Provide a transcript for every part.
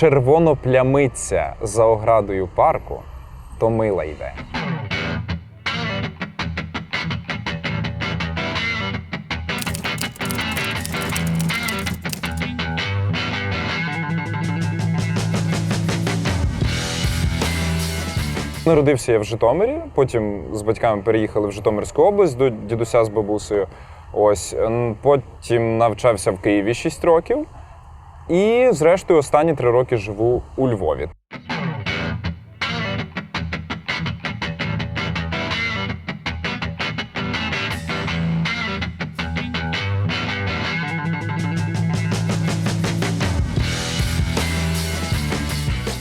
червоно плямиться за оградою парку, то мила йде. Народився я в Житомирі, потім з батьками переїхали в Житомирську область до дідуся з бабусею. Ось потім навчався в Києві 6 років. І, зрештою, останні три роки живу у Львові.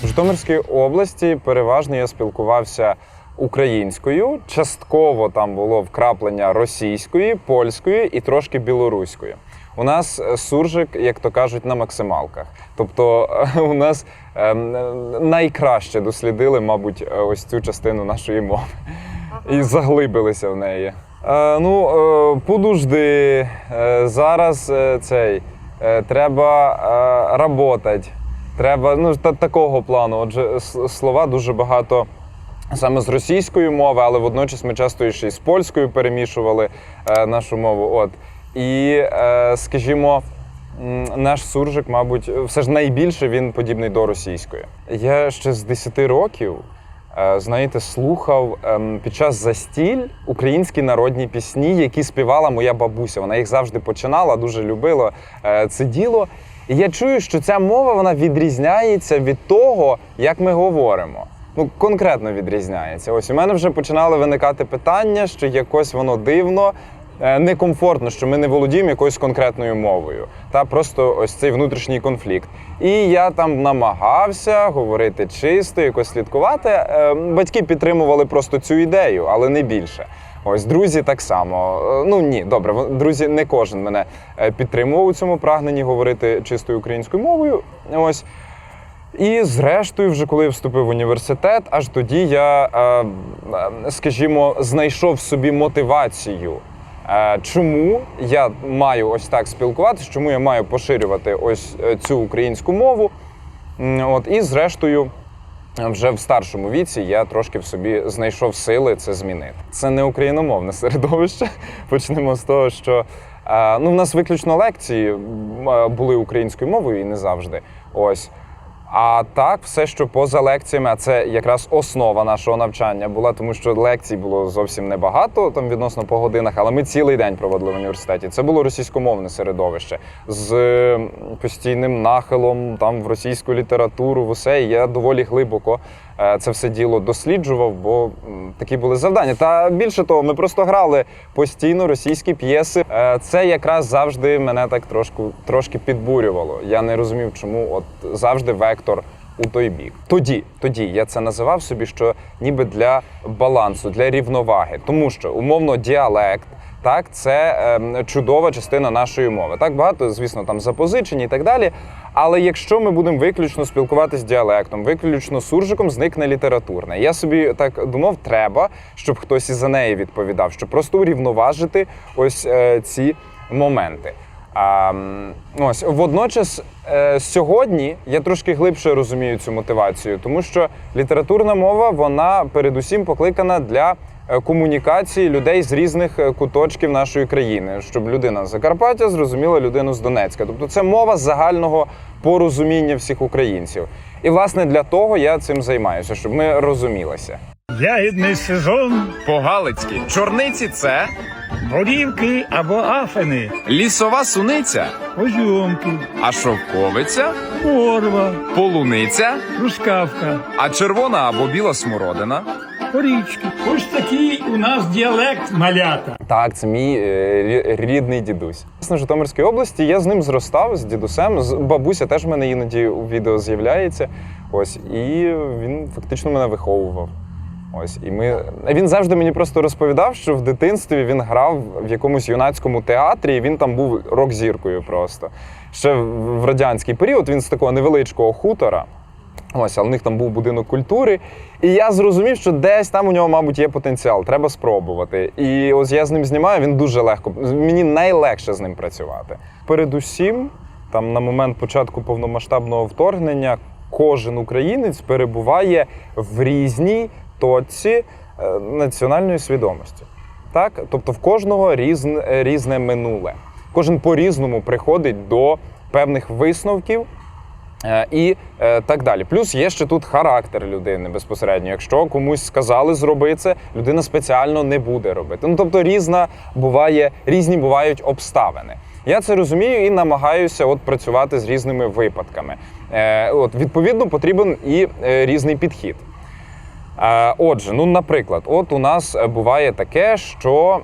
В Житомирській області переважно я спілкувався українською. Частково там було вкраплення російської, польської і трошки білоруської. У нас е, суржик, як то кажуть, на максималках. Тобто е, у нас ем, е, найкраще дослідили, мабуть, ось цю частину нашої мови і заглибилися в неї. Ну, подожди, е, зараз цей треба работать. Треба ну та такого плану. Отже, слова дуже багато саме з російської мови, але водночас ми часто ще й з польською перемішували е, нашу мову. От і е, скажімо. Наш суржик, мабуть, все ж найбільше він подібний до російської. Я ще з 10 років, е, знаєте, слухав ем, під час застіль українські народні пісні, які співала моя бабуся. Вона їх завжди починала, дуже любила е, це діло. І я чую, що ця мова вона відрізняється від того, як ми говоримо. Ну, конкретно відрізняється. Ось у мене вже починали виникати питання, що якось воно дивно, е, некомфортно, що ми не володіємо якоюсь конкретною мовою. Та просто ось цей внутрішній конфлікт. І я там намагався говорити чисто, якось слідкувати. Е, Батьки підтримували просто цю ідею, але не більше. Ось друзі так само. Е, Ну ні, добре, друзі, не кожен мене підтримував у цьому прагненні говорити чистою українською мовою. Ось. І зрештою, вже коли я вступив в університет, аж тоді я, е, е, скажімо, знайшов собі мотивацію. е, Чому я маю ось так спілкуватися, чому я маю поширювати ось цю українську мову? От, і зрештою, вже в старшому віці я трошки в собі знайшов сили це змінити. Це не україномовне середовище. Почнемо з того, що ну, в нас виключно лекції були українською мовою і не завжди. Ось. А так, все, що поза лекціями, а це якраз основа нашого навчання була, тому що лекцій було зовсім небагато, там відносно по годинах, але ми цілий день проводили в університеті. Це було російськомовне середовище з постійним нахилом там в російську літературу, в усе. І я доволі глибоко це все діло досліджував, бо такі були завдання. Та більше того, ми просто грали постійно російські п'єси. Е, Це якраз завжди мене так трошку трошки підбурювало. Я не розумів, чому от завжди вектор у той бік. Тоді, тоді я це називав собі, що ніби для балансу, для рівноваги, тому що умовно діалект. Так, це ем, чудова частина нашої мови. Так багато, звісно, там запозичені і так далі. Але якщо ми будемо виключно спілкуватися діалектом, виключно суржиком, зникне літературне. Я собі так думав, треба, щоб хтось і за неї відповідав, щоб просто урівноважити ось е, ці моменти. А, ось водночас е, сьогодні я трошки глибше розумію цю мотивацію, тому що літературна мова вона передусім покликана для е, комунікації людей з різних е, куточків нашої країни, щоб людина з Закарпаття зрозуміла людину з Донецька. Тобто це мова загального порозуміння всіх українців. І власне для того я цим займаюся, щоб ми розумілися. Ягідний сезон, По-галицьки чорниці це горівки або афини, лісова суниця, озйомки, а шовковиця, корва, полуниця, трускавка, а червона або біла смородина. порічки. Ось такий у нас діалект малята. Так, це мій е, рідний дідусь. На Житомирській області я з ним зростав з дідусем. З бабуся теж в мене іноді у відео з'являється. Ось, і він фактично мене виховував. Ось, і ми він завжди мені просто розповідав, що в дитинстві він грав в якомусь юнацькому театрі, і він там був рок-зіркою просто. Ще в радянський період він з такого невеличкого хутора. Ось, але в них там був будинок культури. І я зрозумів, що десь там у нього, мабуть, є потенціал, треба спробувати. І ось я з ним знімаю, він дуже легко. Мені найлегше з ним працювати. Передусім, там на момент початку повномасштабного вторгнення, кожен українець перебуває в різній точці е, національної свідомості. Так? Тобто в кожного різне, різне минуле. Кожен по-різному приходить до певних висновків Е, і е, так далі. Плюс є ще тут характер людини безпосередньо. Якщо комусь сказали зроби це, людина спеціально не буде робити. Ну тобто різна буває, різні бувають обставини. Я це розумію і намагаюся от працювати з різними випадками. Е, от відповідно потрібен і різний підхід. Е, Отже, ну, наприклад, от у нас буває таке, що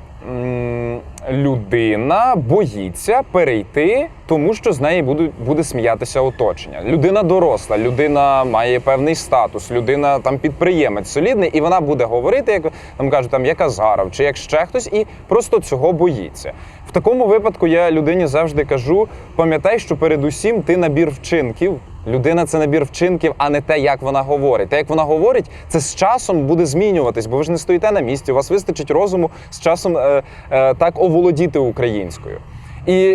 людина боїться перейти, тому що з неї буде, буде сміятися оточення. Людина доросла, людина має певний статус, людина там підприємець солідний, і вона буде говорити, як там кажуть, там як Азаров чи як ще хтось, і просто цього боїться. В такому випадку я людині завжди кажу: пам'ятай, що передусім ти набір вчинків. Людина це набір вчинків, а не те, як вона говорить. Те, як вона говорить, це з часом буде змінюватись, бо ви ж не стоїте на місці. У вас вистачить розуму з часом е, е, так оволодіти українською. І,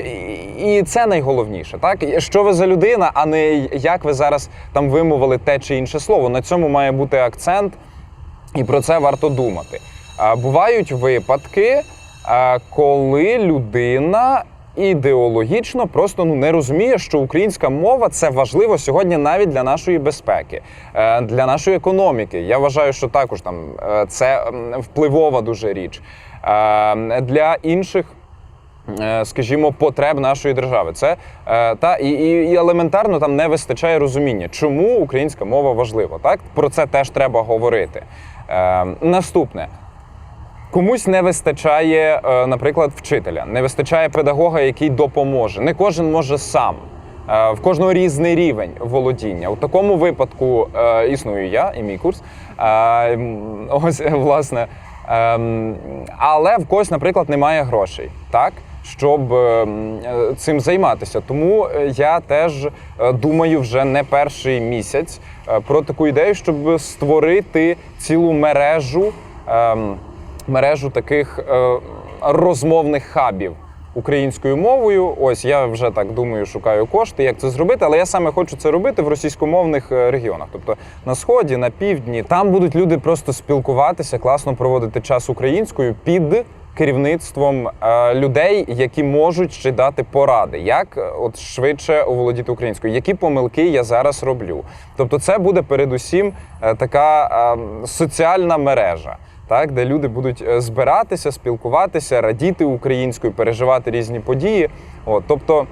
і, це найголовніше, так що ви за людина, а не як ви зараз там вимовили те чи інше слово. На цьому має бути акцент, і про це варто думати. Бувають випадки, коли людина ідеологічно просто ну не розуміє, що українська мова це важливо сьогодні навіть для нашої безпеки, е, для нашої економіки. Я вважаю, що також там е, це впливова дуже річ Е, для інших скажімо, потреб нашої держави. Це та і, і, елементарно там не вистачає розуміння, чому українська мова важлива. Так про це теж треба говорити. Наступне. Комусь не вистачає, е, наприклад, вчителя, не вистачає педагога, який допоможе. Не кожен може сам. Е, В кожного різний рівень володіння. У такому випадку е, існую я і мій курс. Ось власне. Ем, Але в когось, наприклад, немає грошей, так? Щоб ем, цим займатися. Тому я теж думаю вже не перший місяць про таку ідею, щоб створити цілу мережу, ем, мережу таких е, розмовних хабів українською мовою. Ось я вже так думаю, шукаю кошти, як це зробити, але я саме хочу це робити в російськомовних е, регіонах, тобто на сході, на півдні. Там будуть люди просто спілкуватися, класно проводити час українською під. Керівництвом е, людей, які можуть ще дати поради, як е, от швидше оволодіти українською, які помилки я зараз роблю. Тобто, це буде передусім е, така е, соціальна мережа, так, де люди будуть е, збиратися, спілкуватися, радіти українською, переживати різні події. От, тобто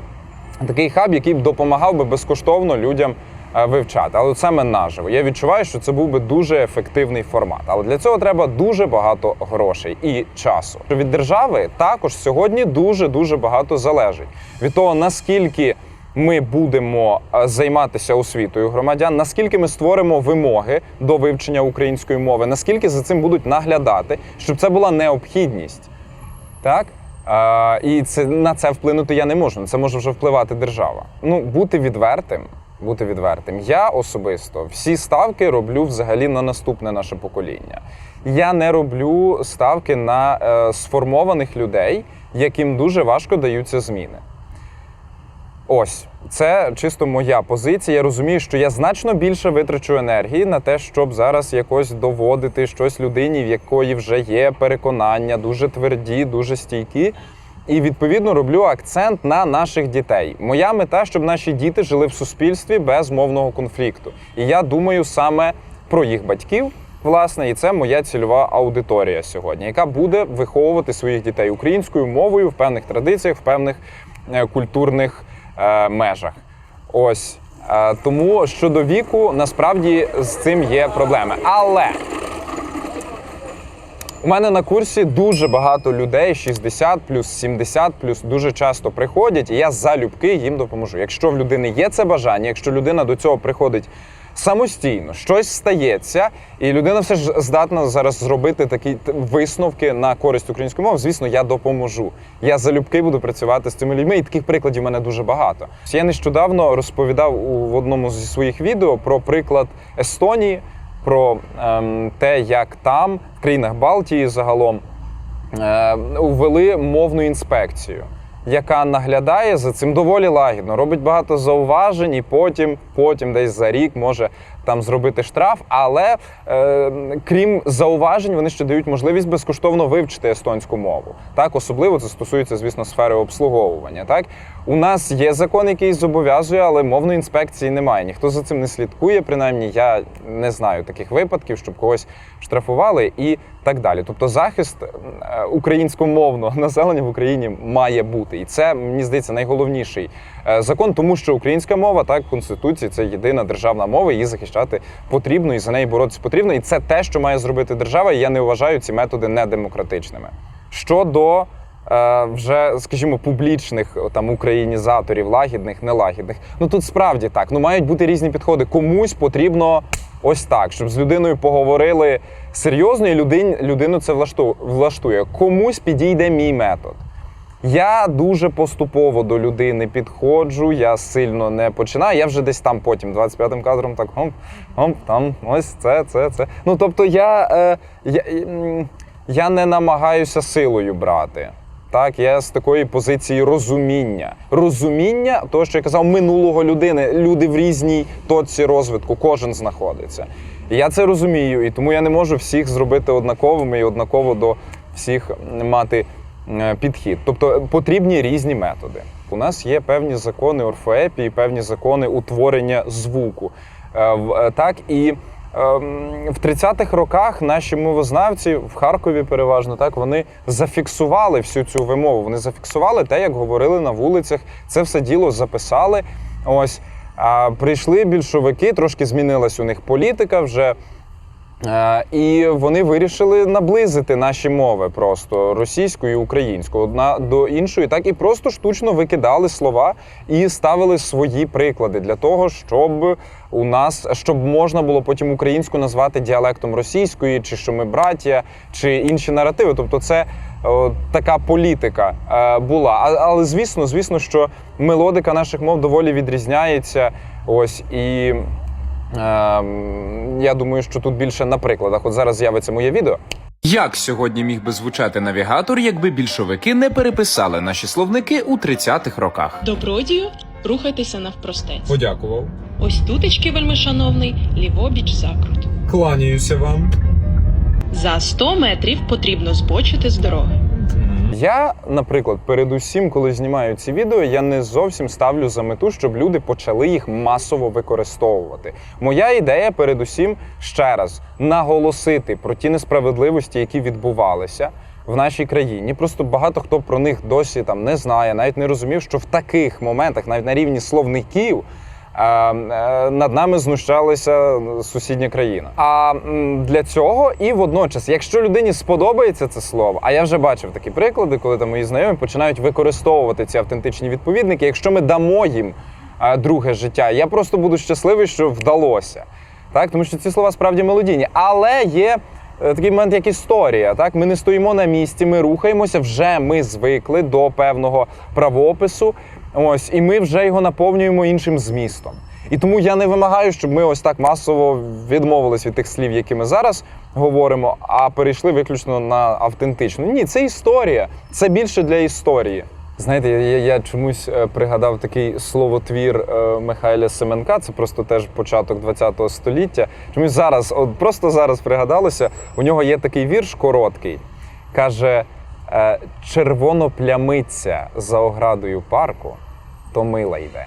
такий хаб, який б допомагав би безкоштовно людям е, вивчати. Але от саме наживо. Я відчуваю, що це був би дуже ефективний формат. Але для цього треба дуже багато грошей і часу. Від держави також сьогодні дуже дуже багато залежить від того, наскільки. Ми будемо е, займатися освітою громадян, наскільки ми створимо вимоги до вивчення української мови, наскільки за цим будуть наглядати, щоб це була необхідність. Так? А, і це, на це вплинути я не можу. Це може вже впливати держава. Ну, бути відвертим. Бути відвертим. Я особисто всі ставки роблю взагалі на наступне наше покоління. Я не роблю ставки на е, сформованих людей, яким дуже важко даються зміни. Ось це чисто моя позиція. Я розумію, що я значно більше витрачу енергії на те, щоб зараз якось доводити щось людині, в якої вже є переконання, дуже тверді, дуже стійкі. І відповідно роблю акцент на наших дітей. Моя мета, щоб наші діти жили в суспільстві без мовного конфлікту. І я думаю саме про їх батьків. Власне, і це моя цільова аудиторія сьогодні, яка буде виховувати своїх дітей українською мовою в певних традиціях, в певних е, культурних е, межах. Ось е, тому щодо віку, насправді з цим є проблеми. Але у мене на курсі дуже багато людей, 60 плюс 70 плюс дуже часто приходять, і я залюбки їм допоможу. Якщо в людини є це бажання, якщо людина до цього приходить самостійно, щось стається, і людина все ж здатна зараз зробити такі висновки на користь української мови, звісно, я допоможу. Я залюбки буду працювати з цими людьми, і таких прикладів у мене дуже багато. Я нещодавно розповідав у в одному зі своїх відео про приклад Естонії про ем, те, як там, в країнах Балтії загалом, е, ввели мовну інспекцію, яка наглядає за цим доволі лагідно, робить багато зауважень і потім потім десь за рік може там зробити штраф. Але е, крім зауважень, вони ще дають можливість безкоштовно вивчити естонську мову. Так, особливо це стосується, звісно, сфери обслуговування. Так, у нас є закон, який зобов'язує, але мовної інспекції немає. Ніхто за цим не слідкує. Принаймні, я не знаю таких випадків, щоб когось штрафували і так далі. Тобто, захист е, українськомовного населення в Україні має бути, і це мені здається найголовніший е, закон, тому що українська мова так в конституції це єдина державна мова. Її захищати потрібно і за неї боротися потрібно. І це те, що має зробити держава. І я не вважаю ці методи недемократичними. Щодо е, вже, скажімо, публічних там українізаторів, лагідних, нелагідних. Ну тут справді так. Ну мають бути різні підходи. Комусь потрібно ось так, щоб з людиною поговорили серйозно, і людин, людину це влашту- влаштує. Комусь підійде мій метод. Я дуже поступово до людини підходжу, я сильно не починаю. Я вже десь там потім, 25-м кадром, так гомп, гомп, там ось це, це, це. Ну тобто я, е, я, я не намагаюся силою брати. Так, я з такої позиції розуміння. Розуміння, того, що я казав, минулого людини. Люди в різній точці розвитку, кожен знаходиться. І я це розумію, і тому я не можу всіх зробити однаковими і однаково до всіх мати підхід. Тобто потрібні різні методи. У нас є певні закони орфоепії, певні закони утворення звуку. Е, е, Так і ем, в 30-х роках наші мовознавці в Харкові переважно так вони зафіксували всю цю вимову. Вони зафіксували те, як говорили на вулицях. Це все діло записали. Ось а прийшли більшовики, трошки змінилась у них політика вже. Е, І вони вирішили наблизити наші мови просто російську і українську одна до іншої, так і просто штучно викидали слова і ставили свої приклади для того, щоб у нас щоб можна було потім українську назвати діалектом російської, чи що ми браття, чи інші наративи. Тобто, це о, така політика е, була. А, але звісно, звісно, що мелодика наших мов доволі відрізняється. Ось і. Ем, я думаю, що тут більше на прикладах. От зараз з'явиться моє відео. Як сьогодні міг би звучати навігатор, якби більшовики не переписали наші словники у 30-х роках? Добродію, рухайтеся навпростець. Подякував. Ось тутечки, вельмишановний, лівобіч закрут. Кланяюся вам. За 100 метрів потрібно збочити з дороги. Я, наприклад, передусім, коли знімаю ці відео, я не зовсім ставлю за мету, щоб люди почали їх масово використовувати. Моя ідея, передусім, ще раз наголосити про ті несправедливості, які відбувалися. В нашій країні просто багато хто про них досі там не знає, навіть не розумів, що в таких моментах, навіть на рівні словників, над нами знущалася сусідня країна. А для цього і водночас, якщо людині сподобається це слово, а я вже бачив такі приклади, коли там мої знайомі починають використовувати ці автентичні відповідники. Якщо ми дамо їм е, друге життя, я просто буду щасливий, що вдалося. Так, тому що ці слова справді мелодійні. Але є е, такий момент, як історія. Так, ми не стоїмо на місці, ми рухаємося. Вже ми звикли до певного правопису. Ось, і ми вже його наповнюємо іншим змістом. І тому я не вимагаю, щоб ми ось так масово відмовились від тих слів, які ми зараз говоримо, а перейшли виключно на автентичну. Ні, це історія. Це більше для історії. Знаєте, я, я, я чомусь е, пригадав такий словотвір е, Михайля Семенка. Це просто теж початок ХХ століття. Чомусь зараз, от просто зараз пригадалося. У нього є такий вірш короткий. Каже: е, за оградою парку, то мила йде.